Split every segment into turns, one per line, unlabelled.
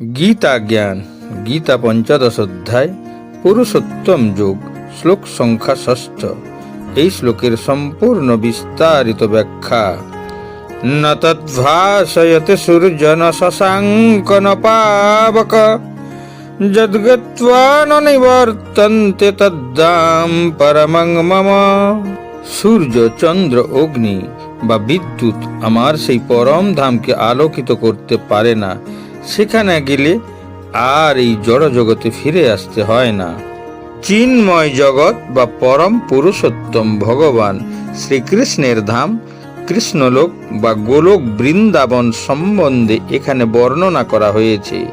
গীতা জ্ঞান গীতা পঞ্চদশ অধ্যায় পুরুষোত্তম যোগ, শ্লোক সংখ্যা ষষ্ঠ। এই শ্লোকের সম্পূর্ণ বিস্তারিত ব্যাখ্যা। ন তদ্ভাষয়তে সূর্জন শশাঙ্কন পাবক। যদ্গত্বা নিবর্তন্তে তদ্দাম পরমং মম। সূর্য, চন্দ্র, অগ্নি বা বিদ্যুৎ আমার সেই পরম ধামকে আলোকিত করতে পারে না। সেখানে গেলে আর এই জড় জগতে ফিরে আসতে হয় না। চিন্ময় জগৎ বা পরম পুরুষোত্তম ভগবান শ্রীকৃষ্ণের ধাম, কৃষ্ণলোক বা গোলক বৃন্দাবন সম্বন্ধে এখানে বর্ণনা করা হয়েছে।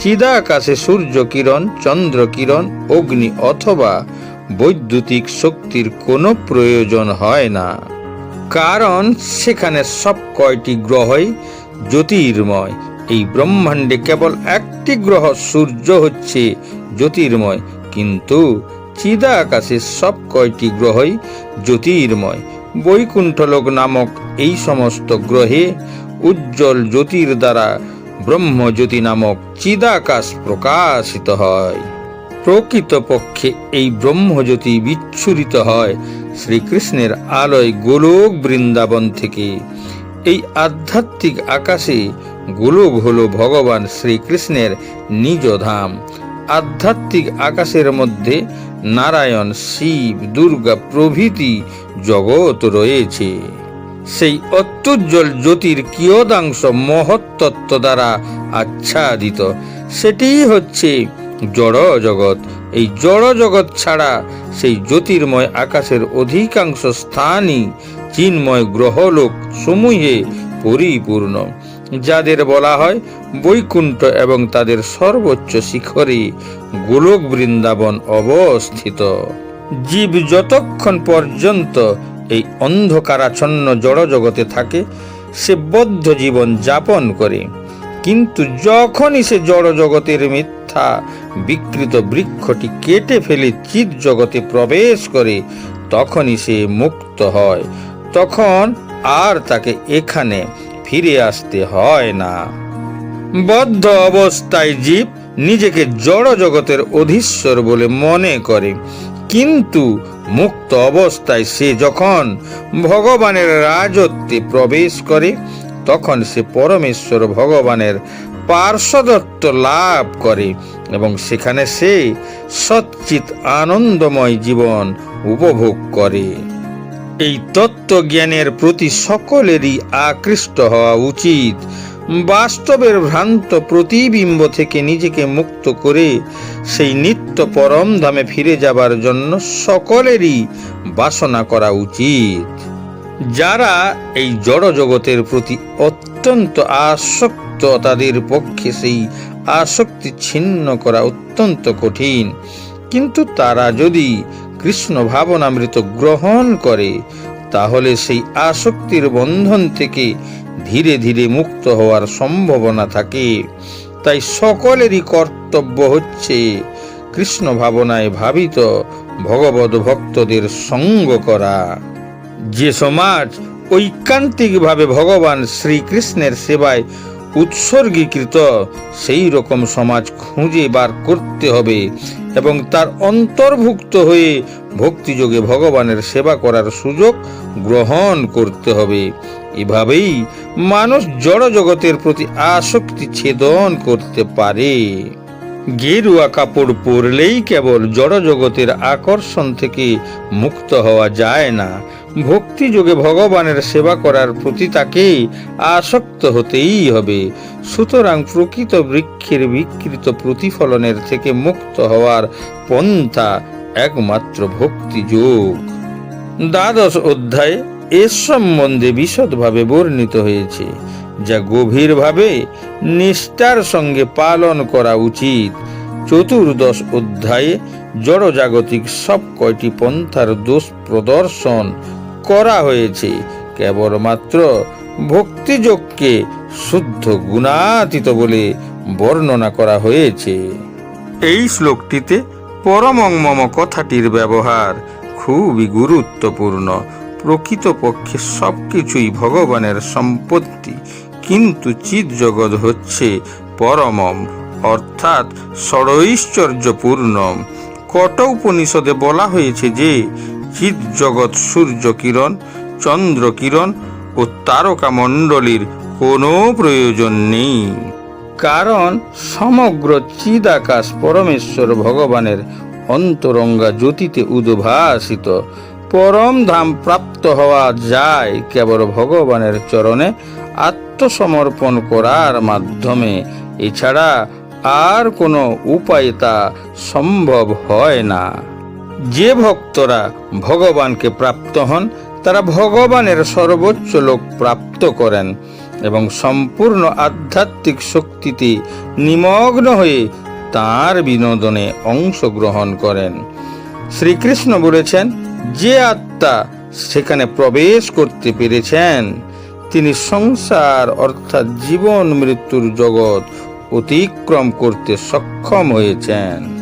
চিদাকাশে সূর্য কিরণ, চন্দ্র কিরণ, অগ্নি অথবা বৈদ্যুতিক শক্তির কোনো প্রয়োজন হয় না। কারণ সেখানে সব কয়টি গ্রহই জ্যোতির্ময় এই ব্রহ্মাণ্ডে কেবল একটি গ্রহ সূর্য হচ্ছে, জ্যোতির্ময়। কিন্তু চিদা আকাশের সব কয়টি গ্রহই জ্যোতির্ময়। বৈকুণ্ঠলোক নামক এই সমস্ত গ্রহে উজ্জ্বল জ্যোতির দ্বারা ব্রহ্মজ্যোতি নামক চিদাকাশ প্রকাশিত হয়। প্রকৃতপক্ষে এই ব্রহ্মজ্যোতি বিচ্ছুরিত হয় শ্রীকৃষ্ণের আলোয় গোলক বৃন্দাবন থেকে। এই আধ্যাত্মিক আকাশে গোলক হল ভগবান শ্রীকৃষ্ণের নিজ ধাম আধ্যাত্মিক আকাশের মধ্যে নারায়ণ, শিব, দুর্গা প্রভৃতি জগৎ রয়েছে। সেই অত্যুজ্জ্বল জ্যোতির কিয়দাংশ মহত্তত্ত্ব দ্বারা আচ্ছাদিত। সেটিই হচ্ছে জড় জগৎ এই জড় জগৎ ছাড়া সেই জ্যোতির্ময় আকাশের অধিকাংশ স্থানই চিন্ময় গ্রহলোক সমূহে পরিপূর্ণ। যাদের বলা হয় বৈকুণ্ঠ এবং তাদের সর্বোচ্চ শিখরে গোলক বৃন্দাবন অবস্থিত। জীব যতক্ষণ পর্যন্ত এই অন্ধকারাচ্ছন্ন জড় জগতে থাকে, সে বদ্ধ জীবন যাপন করে। কিন্তু যখনই সে জড় জগতের মিথ্যা বিকৃত বৃক্ষটি কেটে ফেলে চিৎ জগতে প্রবেশ করে, তখনই সে মুক্ত হয়। তখন আর তাকে এখানে ফিরে আসতে হয় না। বদ্ধ অবস্থায় জীব নিজেকে জড় জগতের অধীশ্বর বলে মনে করে। কিন্তু মুক্ত অবস্থায় সে যখন ভগবানের রাজত্বে প্রবেশ করে, তখন সে পরমেশ্বর ভগবানের পার্শ্বদত্ত লাভ করে এবং সেখানে সে সচ্চিত আনন্দময় জীবন উপভোগ করে। এই তত্ত্বজ্ঞানের প্রতি সকলেরই আকৃষ্ট হওয়া উচিত। বাস্তবের ভ্রান্ত প্রতিবিম্ব থেকে নিজেকে মুক্ত করে সেই নিত্য পরম ধামে ফিরে যাবার জন্য সকলেরই বাসনা করা উচিত। যারা এই জড় জগতের প্রতি অত্যন্ত আসক্ত, তাদের পক্ষে সেই আসক্তি ছিন্ন করা অত্যন্ত কঠিন। কিন্তু তারা যদি কৃষ্ণ ভাবনামৃত গ্রহণ করে, তাহলে সেই আসক্তির বন্ধন থেকে ধীরে ধীরে মুক্ত হওয়ার সম্ভাবনা থাকে। তাই সকলেরই কর্তব্য হচ্ছে কৃষ্ণ ভাবনায় ভাবিত ভগবত ভক্তদের সঙ্গ করা। যে সমাজ ঐকান্তিকভাবে ভগবান শ্রীকৃষ্ণের সেবায় উৎসর্গীকৃত, সেই রকম সমাজ খুঁজে বার করতে হবে এবং তার অন্তর্ভুক্ত হয়ে ভক্তিযোগে ভগবানের সেবা করার সুযোগ গ্রহণ করতে হবে। এভাবেই মানুষ জড় জগতের প্রতি আসক্তি ছেদন করতে পারে। গেরুয়া কাপড় পরলেই কেবল জড় জগতের আকর্ষণ থেকে মুক্ত হওয়া যায় না। ভক্তি যোগে ভগবানের সেবা করার প্রতি তাকে আসক্ত হতেই হবে। সুতরাং প্রকৃত বৃক্ষের বিকৃত প্রতিফলনের থেকে মুক্ত হওয়ার পন্থা একমাত্র ভক্তি যোগ। দ্বাদশ অধ্যায়ে এর সম্বন্ধে বিশদভাবে বর্ণিত হয়েছে, যা গভীরভাবে নিষ্ঠার সঙ্গে পালন করা উচিত। চতুর্দশ অধ্যায়ে জড়জাগতিক সব কয়টি পন্থার দোষ প্রদর্শন করা হয়েছে। কেবলমাত্র ভক্তিযোগকে শুদ্ধ গুণাতীত বলে বর্ণনা করা হয়েছে। এই শ্লোকটিতে পরমং মম কথাটির ব্যবহার খুবই গুরুত্বপূর্ণ। প্রকৃতপক্ষে সব কিছুই ভগবানের সম্পত্তি, কিন্তু চিৎ জগৎ হচ্ছে পরমম, অর্থাৎ ষড়ৈশ্বর্যপূর্ণম কট উপনিষদে বলা হয়েছে যে চিৎ জগৎ সূর্য কিরণ, চন্দ্র কিরণ ও তারকা মণ্ডলীর কোনো প্রয়োজন নেই। কারণ সমগ্র চিদাকাশ পরমেশ্বর ভগবানের অন্তরঙ্গা জ্যোতিতে উদ্ভাসিত। পরম ধাম প্রাপ্ত হওয়া যায় কেবল ভগবানের চরণে আত্মসমর্পণ করার মাধ্যমে। এছাড়া আর কোনো উপায় তা সম্ভব হয় না। যে ভক্তরা ভগবানকে প্রাপ্ত হন, তারা ভগবানের সর্বোচ্চ লোক প্রাপ্ত করেন এবং সম্পূর্ণ আধ্যাত্মিক শক্তিতে নিমগ্ন হয়ে তার বিনোদনে অংশগ্রহণ করেন। শ্রীকৃষ্ণ বলেছেন, যে আত্মা সেখানে প্রবেশ করতে পেরেছেন, তিনি সংসার অর্থাৎ জীবন মৃত্যুর জগৎ অতিক্রম করতে সক্ষম হয়েছেন।